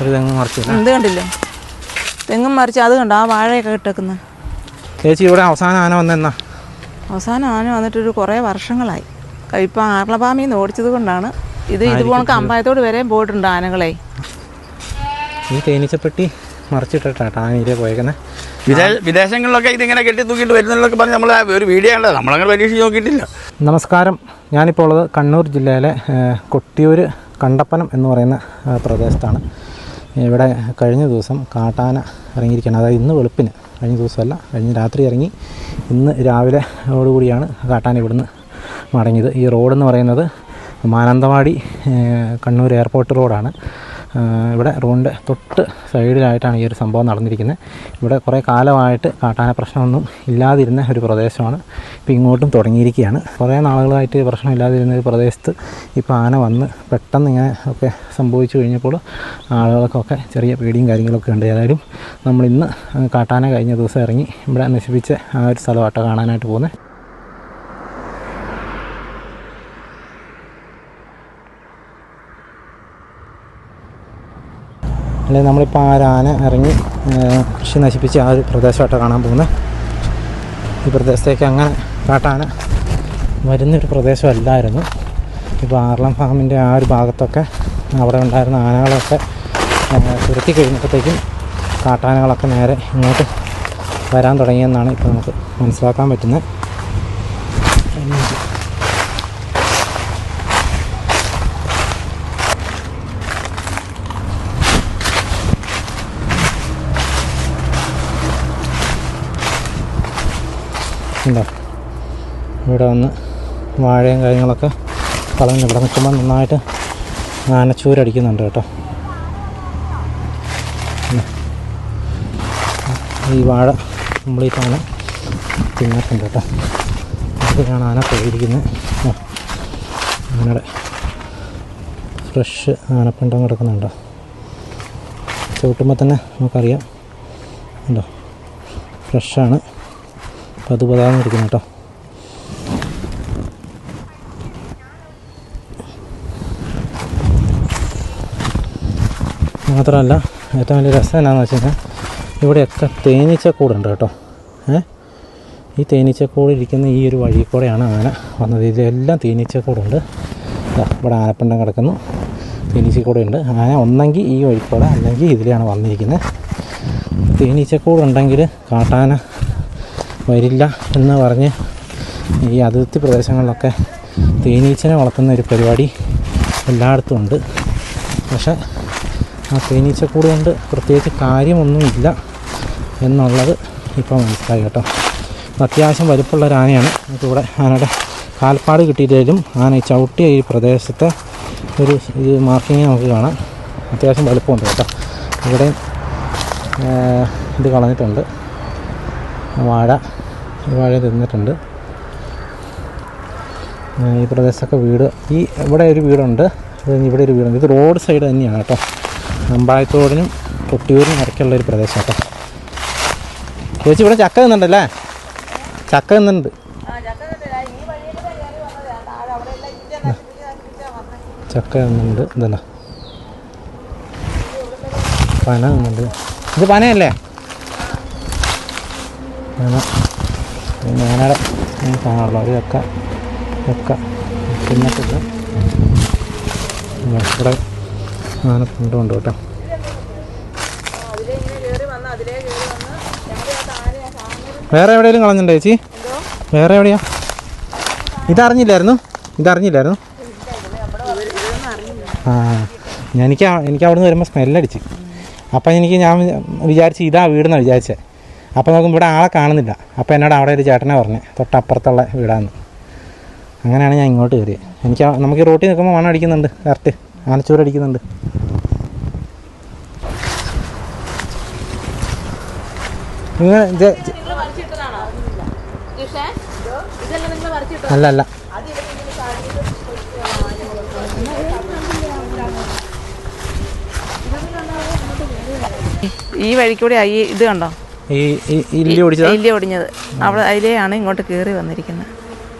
ഒരു തെങ്ങ് മറിച്ചില്ല ഇത്. കണ്ടില്ലേ? തെങ്ങും മറിച്ച് അത് കണ്ടോ? ആ വാഴയൊക്കെ ഇട്ടേക്കുന്നത് ചേച്ചി ഇവിടെ അവസാനം ആന വന്നെന്നാ? അവസാനം ആന വന്നിട്ടൊരു കുറേ വർഷങ്ങളായി. ഇപ്പം ആർളപാമിൽ നിന്ന് ഓടിച്ചത് കൊണ്ടാണ്. ഇത് ഇതുപോണക്ക് അമ്പായത്തോട് വരെയും പോയിട്ടുണ്ട് ആനകളെ. ഈ തേനീച്ചപ്പെട്ടി മറിച്ചിട്ടാട്ടാ ആന ഇതിലെ പോയേക്കുന്നത് വിദേശ വിദേശങ്ങളിലൊക്കെ ഇതിങ്ങനെ കെട്ടി തൂക്കിയിട്ട് വരുന്നതിലൊക്കെ പറഞ്ഞ് നമ്മൾ ഒരു വീഡിയോ ഉണ്ട് നമ്മളങ്ങനെ പരീക്ഷിച്ച് നോക്കിയിട്ടില്ല. നമസ്കാരം. ഞാനിപ്പോൾ ഉള്ളത് കണ്ണൂർ ജില്ലയിലെ കൊട്ടിയൂർ കണ്ടപ്പനം എന്ന് പറയുന്ന പ്രദേശത്താണ്. ഇവിടെ കഴിഞ്ഞ ദിവസം കാട്ടാന ഇറങ്ങിയിരിക്കുകയാണ്. അതായത് ഇന്ന് വെളുപ്പിന്. കഴിഞ്ഞ ദിവസമല്ല കഴിഞ്ഞ രാത്രി ഇറങ്ങി ഇന്ന് രാവിലെ ഓടുകൂടിയാണ് കാട്ടാന ഇവിടുന്ന് മടങ്ങിയത്. ഈ റോഡെന്ന് പറയുന്നത് മാനന്തവാടി കണ്ണൂർ എയർപോർട്ട് റോഡാണ്. ഇവിടെ റോഡിന്റെ തൊട്ട് സൈഡിലായിട്ടാണ് ഈ ഒരു സംഭവം നടന്നിരിക്കുന്നത്. ഇവിടെ കുറേ കാലമായിട്ട് കാട്ടാന പ്രശ്നമൊന്നും ഇല്ലാതിരുന്ന ഒരു പ്രദേശമാണ്. ഇപ്പോൾ ഇങ്ങോട്ടും തുടങ്ങിയിരിക്കുകയാണ്. കുറേ നാളുകളായിട്ട് പ്രശ്നം ഇല്ലാതിരുന്ന ഒരു പ്രദേശത്ത് ഇപ്പോൾ ആന വന്ന് പെട്ടെന്ന് ഇങ്ങനെ ഒക്കെ സംഭവിച്ചു കഴിഞ്ഞപ്പോൾ ആളുകൾക്കൊക്കെ ചെറിയ പേടിയും കാര്യങ്ങളൊക്കെ ഉണ്ട്. ഏതായാലും നമ്മളിന്ന് കാട്ടാന കഴിഞ്ഞ ദിവസം ഇറങ്ങി ഇവിടെ നശിപ്പിച്ച ആ ഒരു സ്ഥലമാട്ടോ കാണാനായിട്ട് പോകുന്നത്. അല്ലെങ്കിൽ നമ്മളിപ്പോൾ ആ ഒരു ആന ഇറങ്ങി കൃഷി നശിപ്പിച്ച് ആ ഒരു പ്രദേശമായിട്ട് കാണാൻ പോകുന്നത് ഈ പ്രദേശത്തേക്ക് അങ്ങനെ കാട്ടാന വരുന്നൊരു പ്രദേശമല്ലായിരുന്നു. ഇപ്പോൾ ആർളം ഫാമിന്റെ ആ ഒരു ഭാഗത്തൊക്കെ അവിടെ ഉണ്ടായിരുന്ന ആനകളൊക്കെ ചുരുത്തി കഴിഞ്ഞപ്പോഴത്തേക്കും കാട്ടാനകളൊക്കെ നേരെ ഇങ്ങോട്ട് വരാൻ തുടങ്ങിയെന്നാണ് ഇപ്പോൾ നമുക്ക് മനസ്സിലാക്കാൻ പറ്റുന്നത് ഉണ്ടോ? ഇവിടെ വന്ന് വാഴയും കാര്യങ്ങളൊക്കെ കളഞ്ഞ് ഇവിടെ നിൽക്കുമ്പോൾ നന്നായിട്ട് ആനച്ചൂരടിക്കുന്നുണ്ട് കേട്ടോ. ഈ വാഴ കംപ്ലീറ്റാണ് തിന്നിട്ടുണ്ട് കേട്ടോ. ഇതിലാണ് ആന പോയിരിക്കുന്നത് അങ്ങനെ ഫ്രഷ് ആനപ്പിണ്ടം കിടക്കുന്നുണ്ടോ? ചവിട്ടുമ്പോൾ തന്നെ നമുക്കറിയാം. ഉണ്ടോ? ഫ്രഷാണ്. പതുപതാന്ന് ഇരിക്കുന്നു കേട്ടോ. മാത്രമല്ല ഏറ്റവും വലിയ രസം എന്നാന്ന് വെച്ച് കഴിഞ്ഞാൽ ഇവിടെയൊക്കെ തേനീച്ചക്കൂടുണ്ട് കേട്ടോ. ഏ? ഈ തേനീച്ചക്കൂട് ഇരിക്കുന്ന ഈ ഒരു വഴി കൂടെയാണ് ആന വന്നത്. ഇതിലെല്ലാം തേനീച്ചക്കൂടുണ്ട്. ഇവിടെ ആനപ്പിണ്ടം കിടക്കുന്നു. തേനീച്ചക്കൂടുണ്ട്. ആന ഒന്നെങ്കിൽ ഈ വഴിക്കൂടെ അല്ലെങ്കിൽ ഇതിലാണ് വന്നിരിക്കുന്നത് തേനീച്ചക്കൂടുണ്ടെങ്കിൽ കാട്ടാന വരില്ല എന്ന് പറഞ്ഞ് ഈ അതിർത്തി പ്രദേശങ്ങളിലൊക്കെ തേനീച്ചനെ വളർത്തുന്ന ഒരു പരിപാടി എല്ലായിടത്തും ഉണ്ട്. പക്ഷെ ആ തേനീച്ചക്കൂട് കൊണ്ട് പ്രത്യേകിച്ച് കാര്യമൊന്നുമില്ല എന്നുള്ളത് ഇപ്പോൾ മനസ്സിലായി കേട്ടോ. അത്യാവശ്യം വലിപ്പമുള്ള ഒരു ആനയാണ്. ഇവിടെ ആനയുടെ കാൽപ്പാട് കിട്ടിയിട്ടും ആന ചവിട്ടിയ ഈ പ്രദേശത്തെ ഒരു ഇത് മാർക്കിങ് നമുക്ക് കാണാം. അത്യാവശ്യം വലിപ്പമുണ്ട് കേട്ടോ. ഇവിടെ ഇത് കളഞ്ഞിട്ടുണ്ട്. വാഴ. വാഴ തിന്നിട്ടുണ്ട്. ഈ പ്രദേശത്തൊക്കെ വീട് ഈ ഇവിടെ ഒരു വീടുണ്ട്. ഇവിടെ ഒരു വീടുണ്ട്. ഇത് റോഡ് സൈഡ് തന്നെയാണ് കേട്ടോ. അമ്പായത്തോടിനും കൊട്ടിയൂരിനും ഇടയ്ക്കുള്ള ഒരു പ്രദേശം കേട്ടോ. ചേച്ചി ഇവിടെ ചക്ക തിന്നുണ്ടല്ലേ? ചക്ക നിന്നുണ്ട് ചക്ക നിന്നുണ്ട് ഇതല്ല പന നിന്നുണ്ട് ഇത് പനയല്ലേ? പന. ഞാനവിടെ ഞാൻ കാണുള്ളൂ ഒരു ചക്ക ചക്ക തിന്നിട്ടില്ല ഇവിടെ ആന കൊണ്ടുണ്ട് കേട്ടോ. വേറെ എവിടെയെങ്കിലും കളഞ്ഞിട്ടുണ്ടോ ചേച്ചി? വേറെ എവിടെയാ? ഇതറിഞ്ഞില്ലായിരുന്നു? ഇതറിഞ്ഞില്ലായിരുന്നു? ആ എനിക്ക് എനിക്ക് അവിടെ നിന്ന് വരുമ്പോൾ സ്മെല്ലടിച്ച് അപ്പം എനിക്ക് ഞാൻ വിചാരിച്ച് ഇതാ വീടെന്നാണ് വിചാരിച്ചത് അപ്പോൾ നോക്കുമ്പോൾ ഇവിടെ ആളെ കാണുന്നില്ല. അപ്പോൾ എന്നോട് അവിടെ ഒരു ചേട്ടനെ പറഞ്ഞു തൊട്ടപ്പുറത്തുള്ള വീടാന്ന്. അങ്ങനെയാണ് ഞാൻ ഇങ്ങോട്ട് കയറിയത് എനിക്ക് നമുക്ക് ഈ റോട്ടിൽ നിൽക്കുമ്പോൾ മണം അടിക്കുന്നുണ്ട് കറക്റ്റ്. ആനച്ചൂർ അടിക്കുന്നുണ്ട്. അല്ല അല്ല ഈ വഴിക്കൂടെ ആയി ഇത് കണ്ടോ? ഈ ഇല്ലി ഓടിച്ചതാ? എല്ലി ഒടിഞ്ഞത് അവിടെ അതിലെയാണ് ഇങ്ങോട്ട് കയറി വന്നിരിക്കുന്നത്.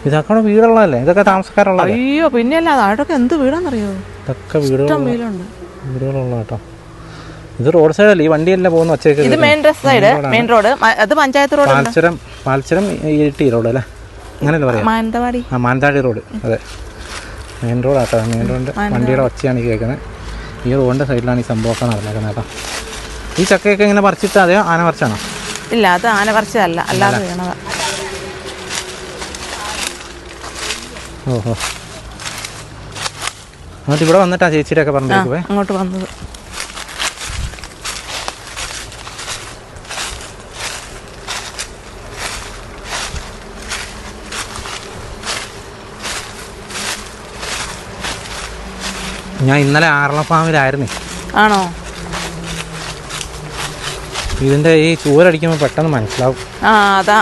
ഇതൊക്കെ വീടുള്ളതല്ലേ? ഇതൊക്കെ താമസക്കാരുള്ള അയ്യോ പിന്നെ അല്ല അവിടെയൊക്കെ എന്ത് വീടാണെന്നറിയോ ഇതൊക്കെ വീടുകളുണ്ട് വീടുകളുള്ള കേട്ടോ. ഇത് റോഡ് സൈഡല്ലേ ഈ വണ്ടിയെല്ലാം പോകുന്ന ഒച്ചയൊക്കെ ഇത് മെയിൻ സൈഡ് മെയിൻ റോഡ് അത് പഞ്ചായത്ത് റോഡ് പാൽച്ചുരം പാൽച്ചുരം ഇരിട്ടി റോഡ് അല്ലേ? അങ്ങനെയല്ലേ പറയാം? മാനന്തവാടി. ആ മാനന്താടി റോഡ് അതെ. Main road auto. മെയിൻ റോഡിന്റെ വണ്ടിയുടെ ഒച്ചയാണ് കേൾക്കുന്നത്. ഈ റോഡിന്റെ സൈഡിലാണ് ഈ സംഭവമൊക്കെ നടന്നേക്കുന്നത് കേട്ടോ. ഈ ചക്കയൊക്കെ ഇങ്ങനെ പറിച്ചിട്ട് അതേ ആന പറിച്ചാണോ? ഇല്ല അത് ആന പറിച്ചതല്ല. അല്ലാതെ വീണതാ. ഓഹോ. എന്നിട്ട് ഇവിടെ വന്നിട്ടാ ചേച്ചിയുടെ ഒക്കെ പറഞ്ഞിട്ട് അങ്ങോട്ട് വന്നത്. ഞാൻ ഇന്നലെ ആറളപ്പാമിലായിരുന്നേ ആണോ? ഇതിന്റെ ഈ ചൂരടിക്കുമ്പോൾ പെട്ടെന്ന് മനസ്സിലാവും. ആ അതാ.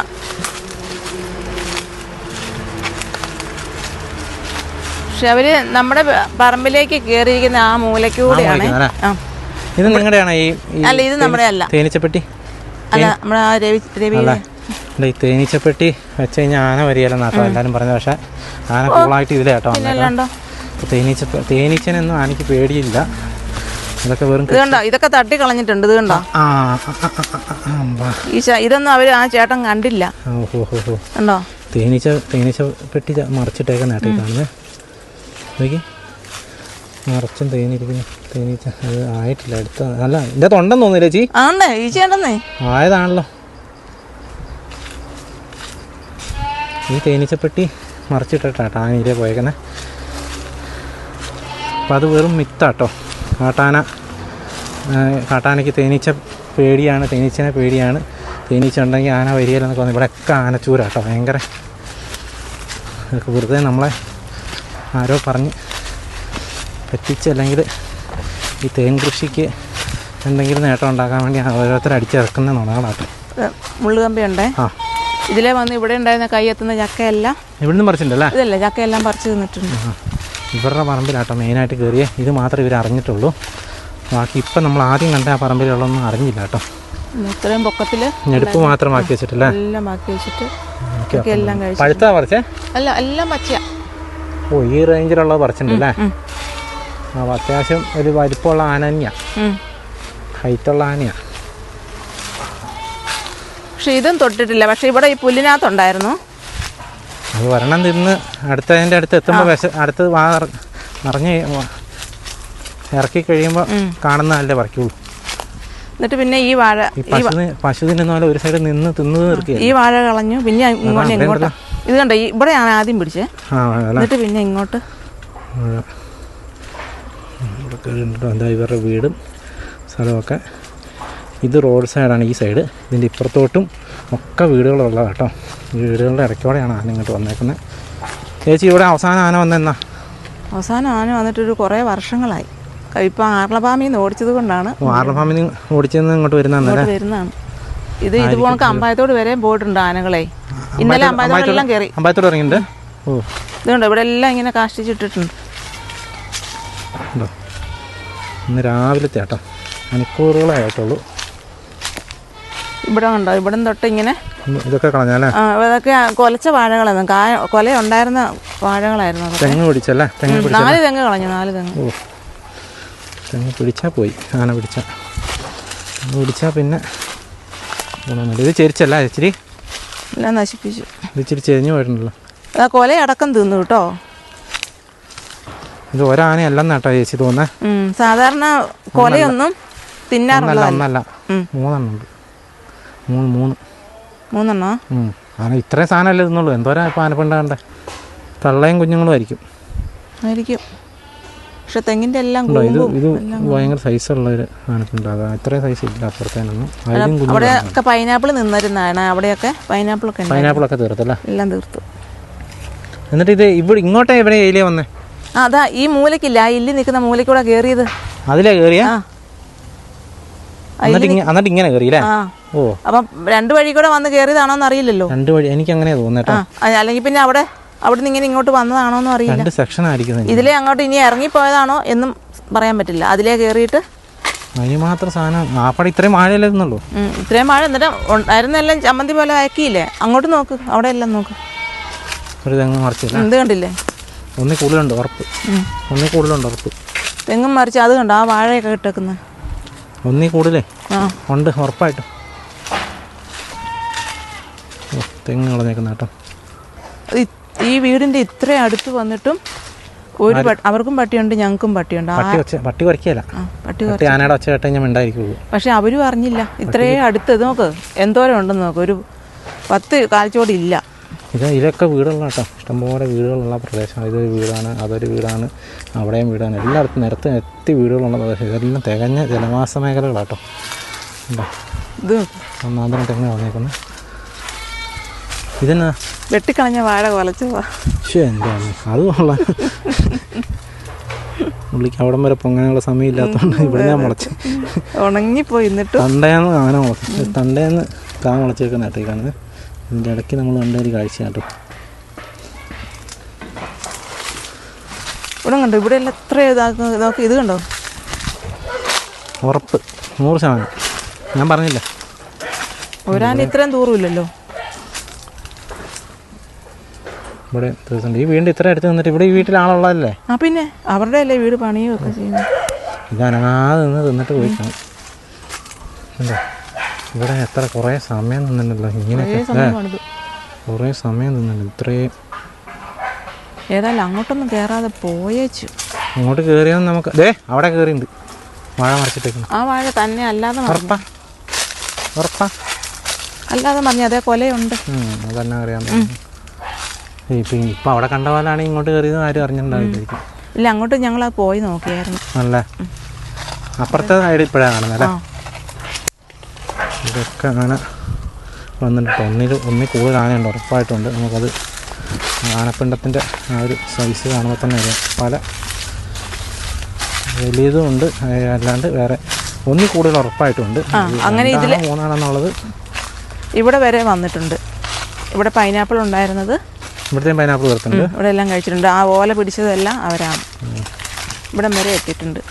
പക്ഷെ അവർ നമ്മുടെ പറമ്പിലേക്ക് കേറിയിരിക്കുന്ന ആ മൂലക്കൂടെയാണ്. ഇത് നിങ്ങളുടെയാണോ ഈ അല്ല ഇത് നമ്മുടെ അല്ല തേനീച്ചപ്പെട്ടി? അല്ല നമ്മുടെ ആ രവി രവി അല്ല ഈ തേനീച്ചപ്പെട്ടി വെച്ച് കഴിഞ്ഞാൽ ആന വരികയല്ല നാട്ടോ എല്ലാവരും പറഞ്ഞത് പക്ഷെ ആന കൂളായിട്ട് ഇതിലേട്ടോ തേനീച്ച തേനീച്ചനൊന്നും ആനയ്ക്ക് പേടിയില്ല. ഇതൊക്കെ വെറും ഇത് കണ്ടോ? ഇതൊക്കെ തട്ടി കളഞ്ഞിട്ടുണ്ട്. ഇത് കണ്ടോ. ഈ ഇതൊന്നും അവർ ആ ചേട്ടൻ കണ്ടില്ല. കണ്ടോ? തേനീച്ച തേനീച്ച പെട്ടി ച- നാട്ടിൽ നേട്ടി കാണുന്നത് നോക്കി. മറച്ചും തേനിരിക്കുന്നു തേനീച്ച അത് ആയിട്ടില്ല അടുത്ത അല്ല ഇതിന്റെ തൊണ്ടെന്ന് തോന്നില്ല ചേച്ചി ആണ്ടേ ഈ ചേട്ടന്നേ ആയതാണല്ലോ. ഈ തേനീച്ചപ്പെട്ടി മറിച്ചിട്ടിട്ടാട്ടോ ആനയിലേ പോയേക്കുന്നത് അപ്പം അത് വെറും മിത്താട്ടോ. കാട്ടാന കാട്ടാനയ്ക്ക് തേനീച്ച പേടിയാണ് തേനീച്ചനെ പേടിയാണ്. തേനീച്ച ഉണ്ടെങ്കിൽ ആന വരികയില്ലെന്നൊക്കെ പറഞ്ഞു. ഇവിടെയൊക്കെ ആനച്ചൂരാട്ടോ ഭയങ്കര. ഇതൊക്കെ വെറുതെ നമ്മളെ ആരോ പറഞ്ഞ് പറ്റിച്ചല്ലെങ്കിൽ ഈ തേൻ കൃഷിക്ക് എന്തെങ്കിലും നേട്ടം ഉണ്ടാക്കാൻ വേണ്ടി ഓരോരുത്തർ അടിച്ചിറക്കുന്ന നുണകളാട്ടെ. മുള്ളുകമ്പിയുണ്ടേ? മുള്ളുകമ്പി ഉണ്ടേ ആ. ഇതിലെ വന്ന് ഇവിടെ ഉണ്ടായിരുന്ന കൈ എത്തുന്ന ചക്കയെല്ലാം ഇവിടുന്ന് പറിച്ചിട്ടുണ്ടല്ലേ ഇതല്ലേ ചക്കയെല്ലാം പറിച്ചു തിന്നിട്ടുണ്ട്. ആ. ഇവരുടെ പറമ്പിലാട്ടോ മെയിനായിട്ട് കയറിയേ. ഇത് മാത്രമേ ഇവർ അറിഞ്ഞിട്ടുള്ളൂ. ബാക്കി ഇപ്പം നമ്മൾ ആദ്യം കണ്ട ആ പറമ്പിലുള്ളതൊന്നും അറിഞ്ഞില്ല കേട്ടോ. ഇത്രയും പൊക്കത്തിൽ ഞെടുപ്പ് മാത്രം ആക്കി വെച്ചിട്ടല്ലേ? എല്ലാം ബാക്കി വെച്ചിട്ട് എല്ലാം പഴുത്താ പറിച്ചേ? അല്ല എല്ലാം പച്ചയാ. ഓ ഈ റേഞ്ചിലുള്ളത് പറിച്ചിട്ടുണ്ടല്ലേ. ആ അത്യാവശ്യം ഒരു വലിപ്പമുള്ള ആന തന്നെയാ. ഹൈറ്റുള്ള ആനയാ. പക്ഷെ ഇതും തൊട്ടിട്ടില്ല. പക്ഷെ ഇവിടെ ഈ പുല്ലിനകത്തുണ്ടായിരുന്നു. അത് വരണം തിന്ന് അടുത്തതിന്റെ അടുത്ത് എത്തുമ്പോൾ വിശ അടുത്ത് വാ നിറഞ്ഞ് ഇറക്കി കഴിയുമ്പോൾ കാണുന്നതല്ലേ പറിക്കുള്ളൂ. എന്നിട്ട് പിന്നെ ഈ വാഴ പശു തിന്നുന്ന പോലെ ഒരു സൈഡ് നിന്ന് തിന്ന് തീർക്കുക ഈ വാഴ കളഞ്ഞു പിന്നെ ഇങ്ങോട്ട് ഇങ്ങോട്ട്. ഇത് കണ്ടോ ഇവിടെയാണ് ആദ്യം പിടിച്ചേ. എന്നിട്ട് പിന്നെ ഇങ്ങോട്ട്. ഇവരുടെ വീടും സ്ഥലമൊക്കെ. ഇത് റോഡ് സൈഡാണ് ഈ സൈഡ്. ഇതിന്റെ ഇപ്പുറത്തോട്ടും ഒക്കെ വീടുകളുള്ള കേട്ടോ. വീടുകളുടെ ഇടയ്ക്കോടെയാണ് ആന ഇങ്ങോട്ട് വന്നേക്കുന്നത് ചേച്ചി ഇവിടെ അവസാനം ആന വന്നെന്നാ അവസാനം ആന വന്നിട്ടൊരു കുറേ വർഷങ്ങളായി. ഇപ്പം ആർളപാമിൽ നിന്ന് ഓടിച്ചത് കൊണ്ടാണ്. വാർണ നിന്ന് ഓടിച്ചെന്ന് ഇങ്ങോട്ട് വരുന്ന ഇങ്ങോട്ട് വരുന്നതാണ്. ഇത് ഇതുപോണക്ക് അമ്പായത്തോട് വരെ പോയിട്ടുണ്ട് ആനകളെ. ഇന്നലെ അമ്പായത്തോടെല്ലാം കയറി അമ്പായത്തോട് ഇറങ്ങിയിട്ടുണ്ട്? ഓ. ഇതുണ്ട് ഇവിടെ എല്ലാം ഇങ്ങനെ കാഷ്ടിച്ചിട്ടിട്ടുണ്ട്. ഇന്ന് രാവിലത്തെ ആട്ടോ. മണിക്കൂറുകളേ ആയിട്ടുള്ളൂ ഇവിടെ ഉണ്ടോ ഇവിടെ തൊട്ട് ഇങ്ങനെ ഇതൊക്കെ കളഞ്ഞല്ലേ അതൊക്കെ കൊലച്ച വാഴകളായിരുന്നു. കായ കൊല ഉണ്ടായിരുന്ന വാഴകളായിരുന്നു തെങ്ങ് പിടിച്ചല്ലേ? തെങ്ങ് നാല് തെങ്ങ് കളഞ്ഞു നാല് തെങ്ങ്. തെങ്ങ് പിടിച്ചാൽ പോയി. ആന പിടിച്ചാൽ തെങ്ങ് പിടിച്ചാൽ പിന്നെ ഇത് ചെരിച്ചല്ല ഇച്ചിരി? എല്ലാം നശിപ്പിച്ചു. ഇത് ഇച്ചിരി ചെരിഞ്ഞു പോയിട്ടുണ്ടല്ലോ. ആ കൊല അടക്കം തിന്നു കേട്ടോ. ഇത് ഒരാനയല്ലെന്ന് കേട്ടോ ചേച്ചി തോന്നേ സാധാരണ കൊലയൊന്നും തിന്നാറുള്ളതല്ല. മൂന്നെണ്ണം ഉണ്ട്. മൂന്ന് മൂന്ന്. മൂന്നെണ്ണോ? കാരണം ഇത്രയും സാധനമല്ലേ തിന്നുള്ളൂ എന്തോരാ ഇപ്പോൾ ആനപ്പിണ്ടാകണ്ടേ തള്ളയും കുഞ്ഞുങ്ങളും ആയിരിക്കും. ആയിരിക്കും. പക്ഷെ തെങ്ങിന്റെ എല്ലാം ഇത് ഇത് ഭയങ്കര സൈസുള്ള ഒരു ആനപ്പിണ്ട. അതാ ഇത്രയും സൈസ് ഇല്ല അപ്പുറത്തേനൊന്നും അവിടെയൊക്കെ പൈനാപ്പിൾ നിന്നിരുന്നാണ് അവിടെയൊക്കെ പൈനാപ്പിൾ ഒക്കെ പൈനാപ്പിളൊക്കെ തീർത്തല്ലേ എല്ലാം തീർത്തു. എന്നിട്ട് ഇത് ഇവിടെ ഇങ്ങോട്ടേ ഇവിടെ ഏലിയ വന്നേ? അതാ ഈ മൂലക്കില്ല ആ ഇല്ലി നിൽക്കുന്ന മൂലക്കൂടെ കയറിയത്. അതിലേ കയറിയാ? എന്നിട്ട് ഇങ്ങനെ കയറി ആ. ഓ. അപ്പൊ രണ്ടു വഴി കൂടെ വന്ന് കയറിയതാണോന്ന് അറിയില്ലല്ലോ. രണ്ട് വഴി എനിക്ക് അങ്ങനെയാ തോന്നേട്ടോ അല്ലെങ്കിൽ പിന്നെ അവിടെ അവിടെ നിന്ന് ഇങ്ങനെ ഇങ്ങോട്ട് വന്നതാണോന്ന് അറിയില്ല. രണ്ട് സെക്ഷൻ ആയിരിക്കും ഇതിലേ അങ്ങോട്ട് ഇനി ഇറങ്ങി പോയതാണോ എന്നും പറയാൻ പറ്റില്ല. അതിലേ കയറിയിട്ട് അതിന് മാത്രം സാധനം ആപ്പടെ ഇത്രയും മഴ എന്നിട്ട് ഉണ്ടായിരുന്നെല്ലാം ചമ്മന്തി പോലെ അയക്കിയില്ലേ അങ്ങോട്ട് നോക്ക് അവിടെ എല്ലാം നോക്ക്. ഒരു തെങ്ങ് മറിച്ചില്ല? ഉം, കണ്ടില്ലേ? ഒന്നിൽ കൂടുതലുണ്ട് ഉറപ്പ്. ഒന്നിൽ കൂടുതലുണ്ട് ഉറപ്പ്. തെങ്ങും മറിച്ച് അത് കണ്ടോ ആ വാഴയൊക്കെ ഇട്ടേക്കുന്നത് ഒന്നീ കൂടുതലേ? ഉണ്ട് ഉറപ്പായിട്ടും. തെങ്ങ് കളഞ്ഞേക്കുന്ന കേട്ടോ. ഈ വീടിന്റെ ഇത്ര അടുത്ത് വന്നിട്ടും ഒരു അവർക്കും പട്ടിയുണ്ട് ഞങ്ങൾക്കും പട്ടിയുണ്ട്. പട്ടി വച്ച പട്ടി ആനയുടെ ഒച്ച കേട്ടാൽ ഞാൻ പക്ഷെ അവരും അറിഞ്ഞില്ല. ഇത്രയും അടുത്ത് നോക്ക് എന്തോരം ഉണ്ടെന്ന് നോക്ക്. ഒരു പത്ത് കാൽച്ചോടി ഇല്ല ഇത് ഇതൊക്കെ വീടുള്ള കേട്ടോ. ഇഷ്ടംപോലെ വീടുകളുള്ള പ്രദേശമാണ്. ഇതൊരു വീടാണ് അതൊരു വീടാണ് അവിടെയും വീടാണ്. എല്ലായിടത്തും നിരത്ത് നിരത്തി വീടുകളുള്ള പ്രദേശം. ഇതെല്ലാം തികഞ്ഞ ജലവാസ മേഖലകളാട്ടോ ഉണ്ടോ ഇത്. ഒന്നാന്തരം തെങ്ങ് വന്നേക്കുന്നത് ഇതെന്നാ? വെട്ടിക്കളഞ്ഞ വാഴ കൊലച്ചു എന്താണ്? അത് കൊള്ളാം. പുള്ളിക്ക് അവിടം വരെ പൊങ്ങാനുള്ള സമയം ഇല്ലാത്തതുകൊണ്ട് ഇവിടെ ഞാൻ മുളച്ച്. ഉണങ്ങിപ്പോയി എന്നിട്ട് തണ്ടേന്ന് ആന മുളച്ച് തണ്ടേന്ന് കാ മുളച്ചേക്കുന്ന കേട്ടോ ഈ കാണുന്നത് ഇതിന്റെ ഇടയ്ക്ക് നമ്മൾ കണ്ട ഒരു കാഴ്ച കേട്ടോ ഇവിടെ കണ്ടോ? ഇവിടെ എല്ലാം എത്ര നോക്ക് ഇത് കണ്ടോ? ഉറപ്പ്. നൂറ് ശതമാനം. ഞാൻ പറഞ്ഞില്ല? ഒരാൻ ഇത്രയും ദൂരമില്ലല്ലോ ഇവിടെ ദിവസം ഈ വീണ്ടും ഇത്ര അടുത്ത് നിന്നിട്ട് ഇവിടെ ഈ വീട്ടിൽ ആളുള്ളതല്ലേ? ആ പിന്നെ അവരുടെ അല്ലേ വീട് പണിയും ഒക്കെ ചെയ്യുന്നത്? ഇത് അനങ്ങാതെ നിന്ന് തിന്നിട്ട് പോയി കാണും. ഇവിടെ എത്ര കുറേ സമയം നിന്നിട്ടുണ്ടല്ലോ ഇങ്ങനെയൊക്കെ. കുറേ സമയം നിന്നിട്ടുണ്ട്. ഇത്രയും. ഏതായാലും അങ്ങോട്ടൊന്നും കയറാതെ പോയേച്ചു. അങ്ങോട്ട് കയറിയാൽ നമുക്ക് ദേ അവിടെ കയറിയുണ്ട് വാഴ മറിച്ചിട്ടേക്കുന്നു ആ വാഴ തന്നെ അല്ലാതെ. ഉറപ്പാ. ഉറപ്പാ. അല്ലാതെ മറിഞ്ഞ. അതേ കൊലയുണ്ട് അതന്നെ അറിയാൻ ഇപ്പം ഇപ്പം അവിടെ കണ്ട പോലാണ് ഇങ്ങോട്ട് കയറിയത് ആരും അറിഞ്ഞിട്ടുണ്ടാവില്ലായിരിക്കും ഇല്ല അങ്ങോട്ട് ഞങ്ങൾ പോയി നോക്കിയായിരുന്നു. അല്ലേ? അപ്പുറത്തെ സൈഡ് ഇപ്പോഴാണ് കാണുന്നത് അല്ലേ? ഇതൊക്കെ അങ്ങനെ വന്നിട്ടുണ്ട്. ഒന്നിൽ ഒന്നിൽ കൂടുതൽ ആനയുണ്ട്. ഉറപ്പായിട്ടുണ്ട്. നമുക്കത് ആനപ്പിണ്ടത്തിന്റെ ആ ഒരു സൈസ് കാണുമ്പോൾ തന്നെ അറിയാം. പല വലിയതും ഉണ്ട്. അല്ലാണ്ട് വേറെ ഒന്നിൽ കൂടുതൽ ഉറപ്പായിട്ടുണ്ട്. അങ്ങനെ ഇതിൽ മൂന്നാണെന്നുള്ളത് ഇവിടെ വരെ വന്നിട്ടുണ്ട്. ഇവിടെ പൈനാപ്പിൾ ഉണ്ടായിരുന്നത്. ഇവിടുത്തെ പൈനാപ്പിൾ വരുത്തുന്നുണ്ട് ഇവിടെ എല്ലാം കഴിച്ചിട്ടുണ്ട്. ആ ഓല പിടിച്ചതെല്ലാം അവരാണ് ഇവിടെ വരെ എത്തിയിട്ടുണ്ട്.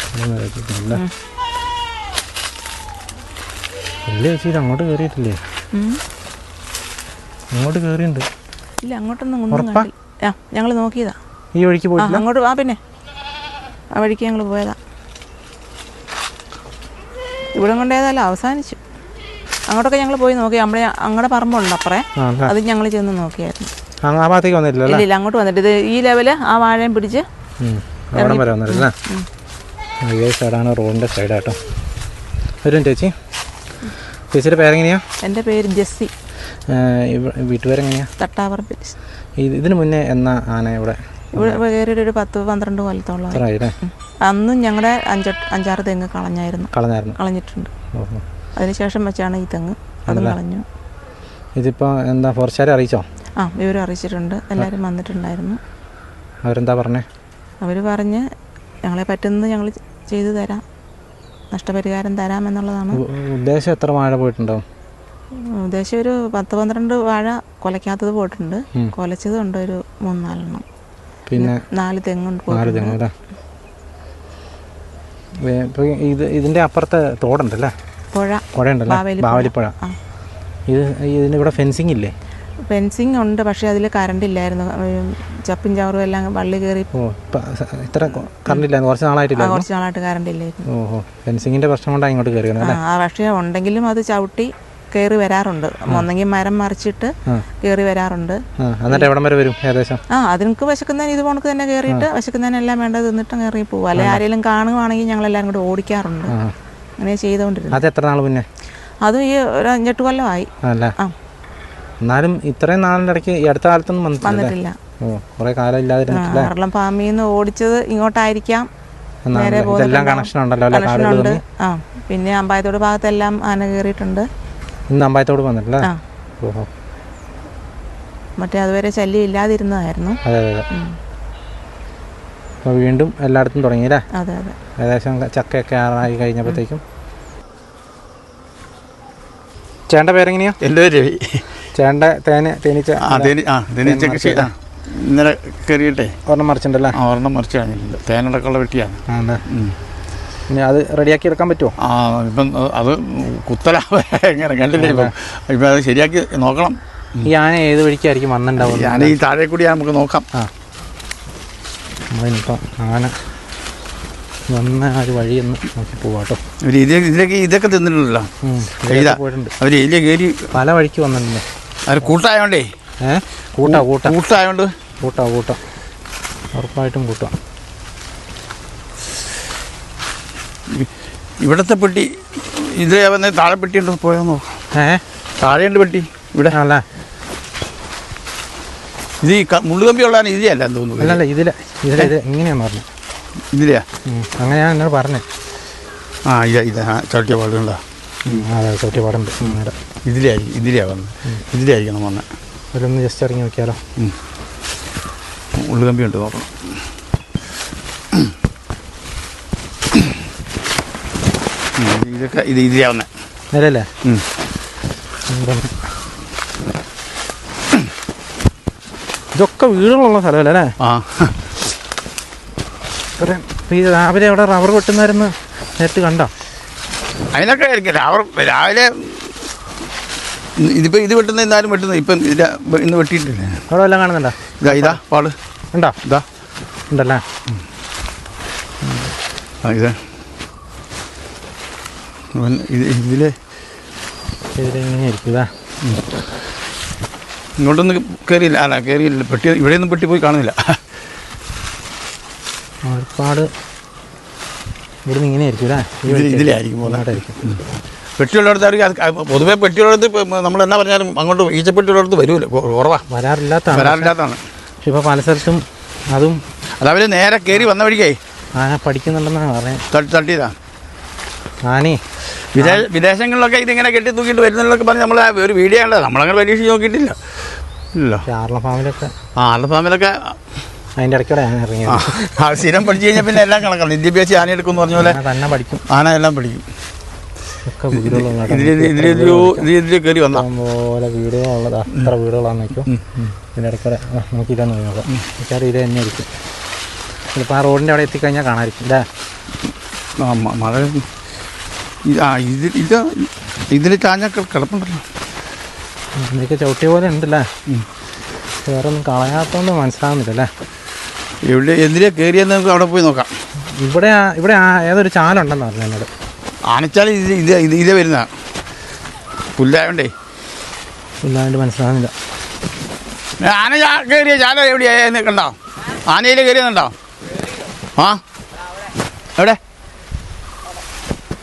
ഇല്ല ചേച്ചി ഇത് അങ്ങോട്ട് കേറിയിട്ടില്ലേ? അങ്ങോട്ട് കയറിയിട്ടുണ്ട് ഇല്ല അങ്ങോട്ടൊന്നും ഒന്നും? കണ്ടില്ല. ആ ഞങ്ങൾ നോക്കിയതാ. ഈ വഴിക്ക് പോയി പോയിട്ടില്ല? അങ്ങോട്ട് ആ പിന്നെ. ആ വഴിക്ക് ഞങ്ങൾ പോയതാ. ഇവിടെ കൊണ്ട് ഏതായാലും അവസാനിച്ചു. അങ്ങോട്ടൊക്കെ ഞങ്ങൾ പോയി നോക്കി. നമ്മുടെ അങ്ങടെ പറമ്പുണ്ട് അപ്പറേ. അത്. ഞങ്ങൾ ചെന്ന് നോക്കിയായിരുന്നു. ആ ഭാഗത്തേക്ക് വന്നിട്ടില്ല ഇല്ല അങ്ങോട്ട് വന്നിട്ട് ഇത് ഈ ലെവൽ ആ വാഴയും പിടിച്ച്. അവിടം വരെ വന്നിട്ടില്ല സൈഡാണ് റോഡിന്റെ സൈഡാട്ടോ വരും ചേച്ചി. ചേച്ചിയുടെ പേരെങ്ങനെയാ? എന്റെ പേര് ജെസ്സി. വീട്ടുപേരെങ്ങനെയാ? തട്ടാപറമ്പിൽ ഇത് ഇതിന് മുന്നേ എന്നാ ആന ഇവിടെ ഇവിടെ കയറിയിട്ട് ഒരു പത്ത് പന്ത്രണ്ട് കൊല്ലത്തോളം അന്നും ഞങ്ങളുടെ അഞ്ചെട്ട് അഞ്ചാറ് തെങ്ങ് കളഞ്ഞായിരുന്നു. കളഞ്ഞായിരുന്നു. കളഞ്ഞിട്ടുണ്ട്. അതിനുശേഷം വെച്ചാണ് ഈ തെങ്ങ് അത് കളഞ്ഞു. ഇതിപ്പോ എന്താ ഫോറസ്റ്റുകാരെ അറിയിച്ചോ? ആ വിവരം അറിയിച്ചിട്ടുണ്ട്. എല്ലാവരും വന്നിട്ടുണ്ടായിരുന്നു. അവരെന്താ പറഞ്ഞേ? അവർ പറഞ്ഞ് ഞങ്ങളെ പറ്റുന്നത് ഞങ്ങൾ ചെയ്തു തരാം. നഷ്ടപരിഹാരം തരാമെന്നുള്ളതാണ്. ഉദ്ദേശം എത്ര വാഴ പോയിട്ടുണ്ടാവും? ഉദ്ദേശം ഒരു പത്ത് പന്ത്രണ്ട് വാഴ കൊലയ്ക്കാത്തത് പോയിട്ടുണ്ട്. കൊലച്ചതുണ്ട് ഒരു മൂന്നാലെണ്ണം. പിന്നെ നാല് തെങ്ങുണ്ട് നാല് തെങ്ങ് ഇത് ഇതിന്റെ അപ്പുറത്തെ തോടുണ്ടല്ലേ? പുഴ. പുഴയുണ്ടല്ലേ? ഉണ്ടല്ലോ ബാവലിപ്പുഴ. ഇത് ഇതിന് ഇവിടെ ഫെൻസിങ് ഇല്ലേ? ഫെൻസിങ് ഉണ്ട് പക്ഷേ അതിൽ കറണ്ട് ഇല്ലായിരുന്നു. ചപ്പും ചവറും എല്ലാം വള്ളി കയറി ഓ ഇത്ര കറണ്ട് ഇല്ലായിരുന്നു. കുറച്ച് നാളായിട്ടില്ല കുറച്ച് നാളായിട്ട് കറണ്ട് ഇല്ലായിരുന്നു. ഓഹോ പ്രശ്നം കൊണ്ടാണ് ഇങ്ങോട്ട് ആ പക്ഷേ ഉണ്ടെങ്കിലും അത് ചവിട്ടി കയറി വരാറുണ്ട്. ഒന്നെങ്കിൽ മരം മറിച്ചിട്ട്. കയറി വരാറുണ്ട്. ആ എന്നിട്ട് എവിടം വരെ വരും ഏകദേശം? ആ അതിനക്ക് വിശക്കുന്നതിന് ഇത് പോണക്ക് തന്നെ കയറിയിട്ട് വിശക്കുന്നതിനെല്ലാം വേണ്ടത് തിന്നിട്ട് കയറി പോകും അല്ലെ ആരെങ്കിലും കാണുവാണെങ്കിൽ ഞങ്ങളെല്ലാവരും കൂടെ ഓടിക്കാറുണ്ട്. അങ്ങനെ ചെയ്തുകൊണ്ടിരുന്നു അത് എത്ര നാൾ മുന്നേ? അതും ഈ ഒരു അഞ്ചെട്ട് കൊല്ലമായി ആ. എന്നാലും ഇത്രയും നാളിന്റെ ഇടയ്ക്ക് ഈ അടുത്ത കാലത്തൊന്നും വന്നിട്ടില്ല ഓ കുറേ കാലം ഇല്ലാതിരുന്നിട്ടില്ല അറളം ഫാമിൽ നിന്ന് ഓടിച്ചത് ഇങ്ങോട്ടായിരിക്കാം. നേരെ ഇതെല്ലാം കണക്ഷൻ ഉണ്ടല്ലോ അല്ലേ? ആ പിന്നെ അമ്പായത്തോട് ഭാഗത്തെല്ലാം ആന കയറിയിട്ടുണ്ട്. ഇന്ന് അമ്പായത്തോട് വന്നിട്ടില്ല ഓഹോ. മറ്റേ അതുവരെ ശല്യം ഇല്ലാതിരുന്നതായിരുന്നു. അതെ അതെ. അപ്പോൾ വീണ്ടും എല്ലായിടത്തും തുടങ്ങിയില്ലേ അതെ അതെ. ഏകദേശം ചക്കയൊക്കെ ആറായി കഴിഞ്ഞപ്പോഴത്തേക്കും. ചേട്ടന്റെ പേരെങ്ങനെയാ? എന്റെ പേര് രവി. ചേട്ടന്റെ തേന് തേനീച്ച ആ തേനി ആ തേനീച്ച കൃഷി ആ ഇന്നലെ കയറിയിട്ടെ ഒരെണ്ണം മറിച്ചിട്ടുണ്ടല്ലേ ആ ഒരെണ്ണം മറിച്ച് കഴിഞ്ഞിട്ടുണ്ട്. തേനടക്കമുള്ള വെട്ടിയാണ് ഇനി അത് റെഡിയാക്കി എടുക്കാൻ പറ്റുമോ ആ ഇപ്പം അത് കുത്തല എങ്ങനെ കണ്ടില്ലേ? ഇപ്പം ഇപ്പം അത് ശരിയാക്കി നോക്കണം. ആന ഏത് വഴിക്കായിരിക്കും വന്നിട്ടുണ്ടാവും ഞാൻ ഈ താഴെ കൂടി നമുക്ക് നോക്കാം. ആ. നമ്മളിപ്പം ആന വന്ന ആ ഒരു വഴി ഒന്ന് നോക്കി പോവാട്ടോ അവർ ഇത് ഇതിലേക്ക് ഇതൊക്കെ പോയിട്ടുണ്ട്. അവർ ഇതിലേക്ക് കയറി പല വഴിക്ക് വന്നിട്ടുണ്ട്. അവർ കൂട്ടായോണ്ടേ? ഏ? കൂട്ടാ കൂട്ടാ. കൂട്ടായോണ്ട്? കൂട്ടാ കൂട്ടാ. ഉറപ്പായിട്ടും കൂട്ടാം. ഇവിടുത്തെ പെട്ടി ഇതിലെ വന്ന് താഴെ പെട്ടി ഉണ്ട് പോയാൽ നോക്കാം. ഏ? താഴെയുണ്ട് പെട്ടി ഇവിടെ. അല്ല ഇത് ഈ മുള്ളു മുള്ളുകമ്പി ഉള്ളതാണ് ഇതിലല്ല എന്ന് തോന്നുന്നു. അല്ലല്ല ഇതിലെ ഇതിലെ ഇത് ഇങ്ങനെയാന്ന് പറഞ്ഞു? ഇതിലെയാ? അങ്ങനെയാണ് എന്നോട് പറഞ്ഞത് ആ ഇതാ ഇതാ ചവിട്ടിയ പാടുണ്ടോ? അതെ ചവിട്ടി നേരെ ഇതിലായിരിക്കും ഇതിലെയാ വന്നത് ഇതിലായിരിക്കണം വന്നത് അതിലൊന്ന് ജസ്റ്റ് ഇറങ്ങി നോക്കിയാലോ? ഉള്ളുകമ്പി ഉണ്ട് നോക്കണം ഇതൊക്കെ ഇത് ഇതിലാ വന്നത് നേരല്ലേ. ഇതൊക്കെ വീടുകളുള്ള സ്ഥലമല്ലേ അല്ലേ? ആ. ഈ രാവിലെ അവിടെ റബ്ബർ വെട്ടുന്നവരെന്ന് നേരിട്ട് കണ്ടോ? അതിനൊക്കെ ആയിരിക്കും. രാവിലെ രാവിലെ ഇതിപ്പോൾ ഇത് വെട്ടുന്ന ഇന്നാലും വെട്ടുന്നത് ഇപ്പം ഇന്ന് വെട്ടിയിട്ടില്ല? അവിടെ വല്ലതും കാണുന്നുണ്ടോ? ഇതാ ഇതാ പാട്. ഉണ്ടോ? ഇതാ. ഉണ്ടല്ലേ? ആ ഇതാ. അവൻ ഇത് ഇതിലെ ഇതിലിങ്ങനെ ഇരിക്കും ഇതാ. ഇങ്ങോട്ടൊന്നും കയറിയില്ല അല്ല കയറിയില്ല പെട്ടി ഇവിടെയൊന്നും പെട്ടി പോയി കാണുന്നില്ല. ഒരുപാട് ഇവിടുന്ന് ഇങ്ങനെ ആയിരിക്കും അല്ലേ? ഇതിലായിരിക്കും പോകുന്നത്. ഇങ്ങോട്ടായിരിക്കും. അവർക്ക് അത് ക- നമ്മൾ എന്നാ പറഞ്ഞാലും അങ്ങോട്ട് ഈച്ച വരൂല. കുറവാ. വരാറില്ലാത്തതാണ് വരാറില്ലാത്തതാണ്. പക്ഷെ ഇപ്പോൾ പല സ്ഥലത്തും അതും അതവര് നേരെ കയറി വന്ന വഴിക്കേ? ആന പഠിക്കുന്നുണ്ടെന്നാണ് പറഞ്ഞത്. തട്ടി തട്ടിയതാ ആനേ വിദേശ വിദേശങ്ങളിലൊക്കെ ഇതിങ്ങനെ കെട്ടി തൂക്കിയിട്ട് വരുന്നതിലൊക്കെ പറഞ്ഞ് നമ്മൾ ഒരു വീഡിയോ ഉണ്ടോ നമ്മളങ്ങനെ പരീക്ഷിച്ച് നോക്കിയിട്ടില്ല. ഇല്ല. ആർല ഫാമിലൊക്കെ ആ ആളുടെ ഫാമിലൊക്കെ അതിന്റെ ഇടയ്ക്കൂടെ ആന ഇറങ്ങി ആ സ്ഥിരം പഠിച്ചു കഴിഞ്ഞാൽ പിന്നെ എല്ലാം കണക്കാണ് വിദ്യാഭ്യാസം ആന എടുക്കും എന്ന് പറഞ്ഞ പോലെ തന്നെ പഠിക്കും. ആന എല്ലാം പഠിക്കും. ഒക്കെ കയറി വന്ന? പോലെ വീടുകളുള്ളത് അത്ര വീടുകളാന്ന് വെക്കും. ഇതിന്റെ ഇടയ്ക്കൂടെ നമുക്ക് പോയി നോക്കാം. മിക്കവാറും ഇത് തന്നെ ആയിരിക്കും. ചിലപ്പോൾ ആ റോഡിന്റെ അവിടെ എത്തിക്കഴിഞ്ഞാൽ കാണാമായിരിക്കും അല്ലേ ആ മഴ ആ ഇത് ഇത് ഇതിൽ ചാഞ്ഞ കിടപ്പുണ്ടല്ലോ. ഇതൊക്കെ ചവിട്ടിയ പോലെ ഉണ്ടല്ലേ? വേറെ ഒന്നും കളയാത്തോണ്ട് മനസ്സിലാവുന്നില്ല അല്ലേ? എവിടെ എന്തിനാ കയറിയെന്ന് നമുക്ക് അവിടെ പോയി നോക്കാം. ഇവിടെ ആ- ഇവിടെ ആ- ഏതൊരു ചാലുണ്ടെന്ന് പറഞ്ഞു എന്നോട്. ആനച്ചാൽ ഇത് ഇത് ഇത് ഇതേ വരുന്ന പുല്ലായോണ്ടേ. പുല്ലായോണ്ട് മനസ്സിലാവുന്നില്ല. ആന ചാ- കയറിയ ചാല എവിടെയാ? കണ്ടോ? ആനയിൽ കയറിയെന്നുണ്ടോ ആ? എവിടെ?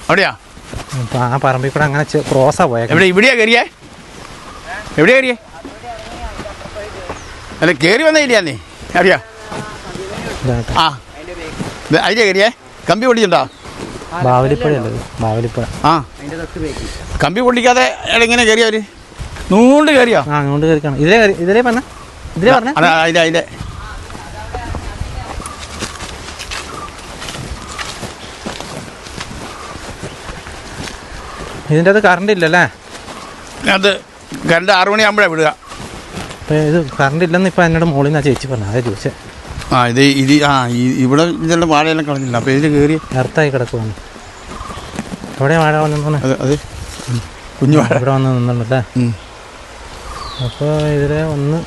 എവിടെയാ അപ്പോൾ ആ പറമ്പിൽ കൂടെ അങ്ങനെ ക്രോസാ പോയേക്കാം എവിടെ? ഇവിടെയാ കയറിയേ എവിടെയാ കയറിയേ അല്ല കയറി വന്നില്ല നീ. അറിയാ. ആ. കയറിയേ? കമ്പി ബാവലിപ്പഴയല്ലേ ഇത്? ആ. കമ്പി പൊള്ളിക്കാതെ എങ്ങനെ കയറിയ അവർ? നൂണ്ട് കയറിയോ? ആ അങ്ങോട്ട് കയറിക്കണം. ഇതിലേ കയറി ഇതിലേ പറഞ്ഞ? ഇതിലേ പറഞ്ഞ? അല്ല അതിലെ അതിലെ ഇതിന്റെ അത് കറണ്ട് ഇല്ലല്ലേ? അത് കറണ്ട് ആറു മണിയാകുമ്പോഴാണ് വിടുക. ഇത് കറണ്ട് ഇല്ലെന്ന് ഇപ്പം എന്നോട് മോളിൽ നിന്നാണ് ചേച്ചി പറഞ്ഞത്. അതെ ചോദിച്ചേ. ആ ഇത് ഇത് ആ ഇവിടെ ഇതെല്ലാം വാഴയെല്ലാം കളഞ്ഞില്ല. അപ്പോൾ ഇതിൽ കയറി എർത്തായി കിടക്കുവാണ്. എവിടെ വാഴ വന്നു അതെ അതെ കുഞ്ഞു വാഴ. ഇവിടെ വന്ന് നിന്നുണ്ടല്ലേ. അപ്പോൾ ഇതിലെ ഒന്ന്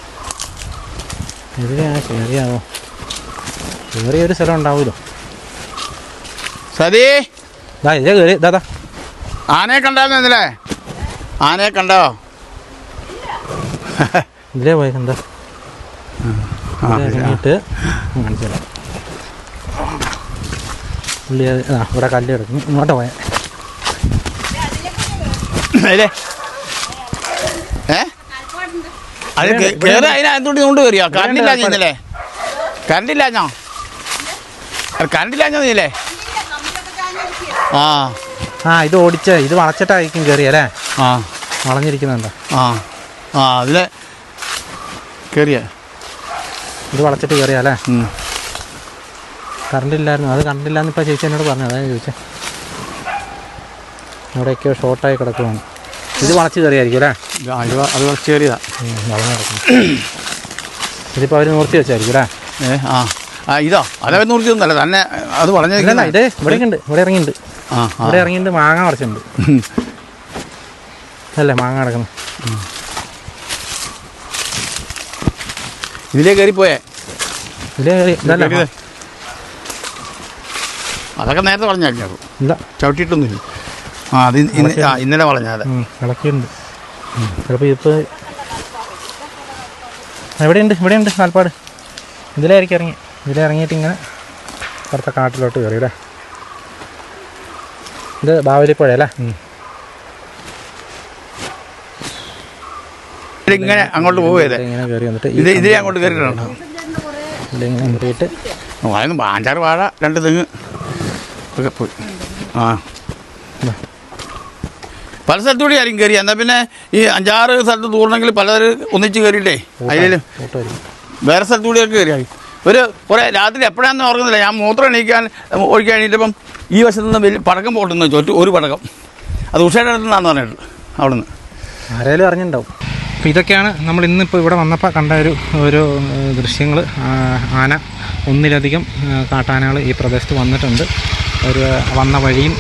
ഇതിലെ ആ കയറിയാവോ കയറിയൊരു സ്ഥലം ഉണ്ടാവുമല്ലോ സതി! ദാ ഇതിലെ കയറി ദാ ദാ. ആനയെ കണ്ടായിരുന്നു ഇന്നലെ? ആനയെ കണ്ടോ? ഇതിലേ പോയി കണ്ടോ ഇതിലെ ഇറങ്ങിയിട്ട് കാണിച്ചു തരാം പുള്ളി ആ ഇവിടെ കല്ല് കിടക്കും ഇങ്ങോട്ട് പോയാൽ അതിലെ. ഏ? അത് കേ- കേറി അതിനകത്തോട്ട് കൊണ്ട് കയറിയോ കറണ്ടില്ല ഇന്നലെ കറണ്ടില്ല ഞാൻ കറണ്ടില്ല ഞാൻ നീലേ ആ. ആ ഇത് ഓടിച്ച. ഇത് വളച്ചിട്ടായിരിക്കും കയറിയല്ലേ ആ. വളഞ്ഞിരിക്കുന്നുണ്ടോ ആ. ആ അതിലെ കയറിയ ഇത് വളച്ചിട്ട് കയറിയാലേ അല്ലേ? കറണ്ട് ഇല്ലായിരുന്നു അത് കണ്ടില്ലാന്ന് ഇപ്പോൾ ചേച്ചി എന്നോട് പറഞ്ഞു അതാണ് ചോദിച്ചത് അവിടെയൊക്കെയോ ഷോർട്ടായി കിടക്കുവാണ്. ഇത് വളച്ച് കയറിയായിരിക്കും അല്ലേ? ഇത് അത് കയറിയതാ. വളഞ്ഞ് ഇതിപ്പോൾ അവർ നിർത്തി വെച്ചായിരിക്കും അല്ലേ? ഏ ആ. ആ ഇതോ. അതവൻ നൂറിച്ചൊന്നല്ല തന്നെ അത് പറഞ്ഞു ഇത് ഇവിടെ ഉണ്ട്. ഇവിടെ ഇറങ്ങിയിട്ടുണ്ട്. ഇവിടെ ഇറങ്ങിയിട്ട് മാങ്ങ വളച്ചിട്ടുണ്ട്. അല്ലേ മാങ്ങ കിടക്കുന്നു. ഇതിലേ കയറി പോയേ. ഇതിലേ കയറി ഇതല്ല? അതൊക്കെ നേരത്തെ പറഞ്ഞായിരുന്നു ഇല്ല. ചവിട്ടിയിട്ടൊന്നുമില്ല. ആ അത് ഇന്ന് ആ ഇന്നലെ പറഞ്ഞത് ഉം, ഇളക്കിയിട്ടുണ്ട്. ചിലപ്പോൾ ഇപ്പോൾ എവിടെയുണ്ട് ഇവിടെയുണ്ട് ആൽപ്പാട് ഇതിലായിരിക്കും ഇറങ്ങി. ഇതിലേ ഇറങ്ങിയിട്ട് ഇങ്ങനെ പുറത്തെ കാട്ടിലോട്ട് കയറി അല്ലേ ഇത് ബാവലിപ്പുഴ അല്ലേ? ഇങ്ങനെ അങ്ങോട്ട് പോവേ ഇങ്ങനെ കയറി വന്നിട്ട് ഇത് ഇതിലേ അങ്ങോട്ട് കയറിയിട്ടുണ്ടോ കയറിയിട്ട് അതിന് അഞ്ചാറ് വാഴ രണ്ട് തെങ്ങ്. ഒക്കെ പോയി. ആ. പല സ്ഥലത്തൂടെ ആരും കയറി. എന്നാൽ പിന്നെ ഈ അഞ്ചാറ് സ്ഥലത്ത് തൂർന്നെങ്കിൽ പലതരം ഒന്നിച്ച് കയറിയിട്ടേ അതിൽ കൂട്ടുമായിരിക്കും വേറെ സ്ഥലത്തൂടെയൊക്കെ കയറിയായി ഒരു കുറേ രാത്രി എപ്പോഴാണെന്ന് ഓർക്കുന്നില്ല. ഞാൻ മൂത്രം എണീക്കാൻ ഒഴിക്കാൻ എണീറ്റപ്പം ഈ വശത്തു നിന്ന് വലിയ പടക്കം പോട്ടുന്നു. ചുറ്റും ഒരു പടക്കം. അത് ഉഷയുടെ അടുത്ത് നിന്നാന്ന് പറഞ്ഞിട്ട് അവിടെ നിന്ന് ആരേലും അറിഞ്ഞിട്ടുണ്ടാവും. അപ്പോൾ ഇതൊക്കെയാണ് നമ്മൾ ഇന്നിപ്പോൾ ഇവിടെ വന്നപ്പോൾ കണ്ട ഒരു ഒരു ദൃശ്യങ്ങൾ. ആന ഒന്നിലധികം കാട്ടാനകൾ ഈ പ്രദേശത്ത് വന്നിട്ടുണ്ട്. ഒരു വന്ന വഴിയും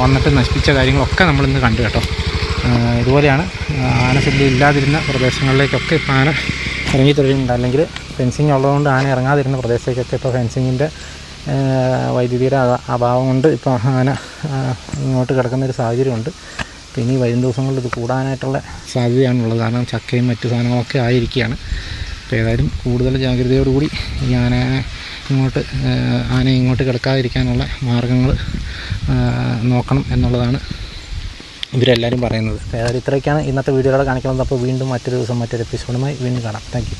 വന്നിട്ട് നശിപ്പിച്ച കാര്യങ്ങളൊക്കെ നമ്മൾ ഇന്ന് കണ്ടു കേട്ടോ. ഇതുപോലെയാണ് ആന ആനശല്യം ഇല്ലാതിരുന്ന പ്രദേശങ്ങളിലേക്കൊക്കെ ഇപ്പോൾ ആന ഇറങ്ങി തുടങ്ങിയിട്ടുണ്ട് അല്ലെങ്കിൽ ഫെൻസിങ് ഉള്ളതുകൊണ്ട് ആന ഇറങ്ങാതിരുന്ന പ്രദേശത്തേക്കൊക്കെ ഇപ്പോൾ ഫെൻസിങ്ങിന്റെ വൈദ്യുതിയുടെ അഭാ- അഭാവം കൊണ്ട് ഇപ്പോൾ ആന ഇങ്ങോട്ട് കിടക്കുന്ന ഒരു സാഹചര്യമുണ്ട്. അപ്പോൾ ഇനി വരും ദിവസങ്ങളിൽ ഇത് കൂടാനായിട്ടുള്ള സാധ്യതയാണുള്ളത്. കാരണം ചക്കയും മറ്റു സാധനങ്ങളൊക്കെ ആയിരിക്കുകയാണ്. അപ്പോൾ ഏതായാലും കൂടുതൽ ജാഗ്രതയോടുകൂടി ഈ ആന ഇങ്ങോട്ട് ആന ഇങ്ങോട്ട് കിടക്കാതിരിക്കാനുള്ള മാർഗങ്ങൾ നോക്കണം എന്നുള്ളതാണ് ഇവരെല്ലാവരും പറയുന്നത്. ഏതായാലും ഇത്രയൊക്കെയാണ് ഇന്നത്തെ വീഡിയോകൾ കാണിക്കുന്നത്. അപ്പോൾ വീണ്ടും മറ്റൊരു ദിവസം മറ്റൊരു എപ്പിസോഡുമായി വീണ്ടും കാണാം. താങ്ക്